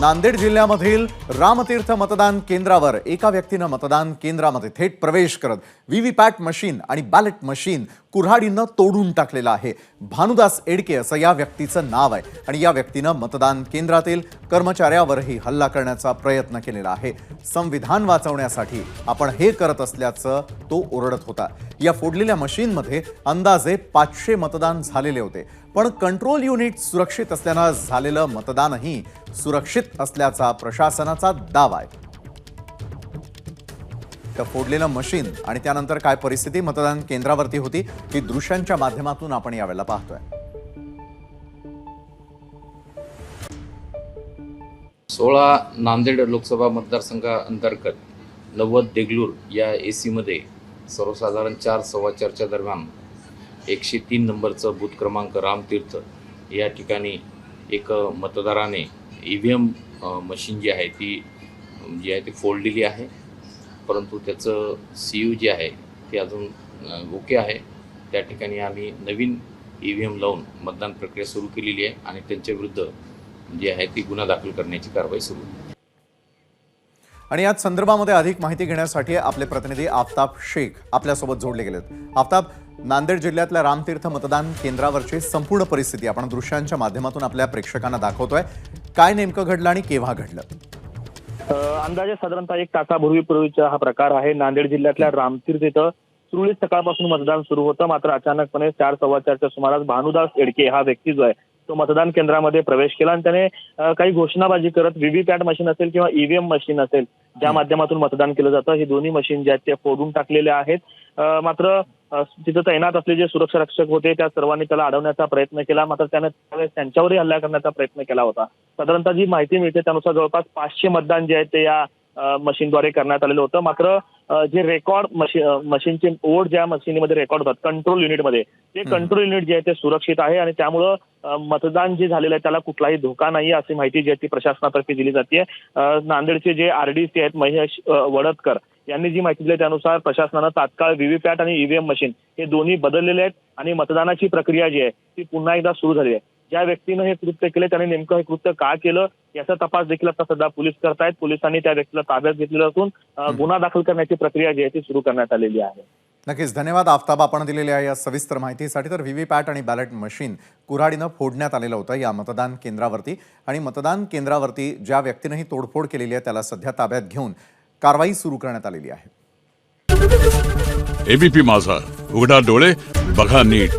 नांदेड जिल्ह्यामधील रामतीर्थ मतदान केंद्रावर एका व्यक्तीनं मतदान केंद्रामध्ये थेट प्रवेश करत व्हीव्हीपॅट मशीन आणि बॅलेट मशीन कुऱ्हाडीनं तोडून टाकलेलं आहे. भानुदास एडके असं या व्यक्तीचं नाव आहे आणि या व्यक्तीनं मतदान केंद्रातील कर्मचाऱ्यावरही हल्ला करण्याचा प्रयत्न केलेला आहे. संविधान वाचवण्यासाठी आपण हे करत असल्याचं तो ओरडत होता. या फोडलेल्या मशीनमध्ये अंदाजे पाचशे मतदान झालेले होते. पण कंट्रोल युनिट सुरक्षित असल्यानं झालेलं मतदानही सुरक्षित असल्याचा प्रशासनाचा दावा आहे. तर फोडलेलं मशीन आणि त्यानंतर काय परिस्थिती? मतदान केंद्रावरती होती. ती दृश्यांच्या माध्यमातून आपण यावेळेला पाहतोय. सोळा नांदेड लोकसभा मतदारसंघाअंतर्गत नव्वद देगलूर या ए सीमध्ये सर्वसाधारण चार सव्वा चारच्या दरम्यान एकशे तीन नंबरचं बूथ क्रमांक रामतीर्थ या ठिकाणी एक मतदाराने ई व्ही एम मशीन जी आहे ती जी आहे ती फोडलेली आहे. परंतु त्याचं सी यू जे आहे ते अजून ओके आहे. त्या ठिकाणी आम्ही नवीन ई व्ही एम लावून मतदान प्रक्रिया सुरू केलेली आहे आणि त्यांच्याविरुद्ध जी आहे ती गुन्हा दाखल करण्याची कारवाई सुरू आणि याच संदर्भामध्ये अधिक माहिती घेण्यासाठी आपले प्रतिनिधी आफताब शेख आपल्यासोबत जोडले गेलेत. आफताब नांदेड जिल्ह्यातल्या रामतीर्थ मतदान केंद्रावरची संपूर्ण परिस्थिती आपण दृश्यांच्या माध्यमातून आपल्या प्रेक्षकांना दाखवतोय. काय नेमकं घडलं आणि केव्हा घडलं? अंदाजे साधारणतः एक तासापूर्वी पूर्वीचा हा प्रकार आहे. नांदेड जिल्ह्यातल्या रामतीर्थ इथं सुरळीत सकाळपासून मतदान सुरू होतं. मात्र अचानकपणे चार सव्वा चारच्या सुमारास भानुदास एडके हा व्यक्ती जो आहे तो मतदान केंद्रामध्ये प्रवेश केला आणि त्याने काही घोषणाबाजी करत व्हीव्हीपॅट मशीन असेल किंवा ईव्हीएम मशीन असेल ज्या माध्यमातून मतदान केलं जातं. ही दोन्ही मशीन ज्या आहेत त्या फोडून टाकलेल्या आहेत. मात्र तिथं तैनात असलेले जे सुरक्षा रक्षक होते. त्या सर्वांनी त्याला अडवण्याचा प्रयत्न केला. मात्र त्याने त्यावेळेस त्यांच्यावरही हल्ला करण्याचा प्रयत्न केला होता. साधारणतः जी माहिती मिळते त्यानुसार जवळपास पाचशे मतदान जे आहे ते या मशीनद्वारे करण्यात आलेलं होतं. मात्र जे रेकॉर्ड मशीन मशीनचे ओढ ज्या मशीनमध्ये रेकॉर्ड होतात कंट्रोल युनिटमध्ये ते कंट्रोल युनिट जे आहे ते सुरक्षित आहे आणि त्यामुळं मतदान जे झालेलं आहे त्याला कुठलाही धोका नाही अशी माहिती जी आहे ती प्रशासनातर्फे दिली जाते. नांदेडचे जे आरडीसी आहेत महेश अ, वडदकर यांनी जी माहिती दिली त्यानुसार प्रशासनानं तात्काळ व्हीव्हीपॅट आणि ईव्हीएम मशीन हे दोन्ही बदललेले आहेत आणि मतदानाची प्रक्रिया जी आहे ती पुन्हा एकदा सुरू झाली आहे. ज्या व्यक्तीनं हे कृत्य केले त्याने नेमकं हे कृत्य का केलं याचा तपास देखील आता सध्या पोलीस करतायत. पोलिसांनी त्या व्यक्तीला ताब्यात घेतलेलं असून गुन्हा दाखल करण्याची प्रक्रिया जी आहे ती सुरू करण्यात आलेली आहे. नक्कीच. धन्यवाद आफताब आपण दिलेल्या या सविस्तर माहितीसाठी. तर व्हीव्हीपॅट आणि बॅलेट मशीन कुऱ्हाडीनं फोडण्यात आलेलं होतं या मतदान केंद्रावरती. आणि मतदान केंद्रावरती ज्या व्यक्तीनं ही तोडफोड केलेली आहे त्याला सध्या ताब्यात घेऊन कारवाई सुरू करण्यात आलेली आहे. एबीपी माझा. उघडा डोळे बघा नीट.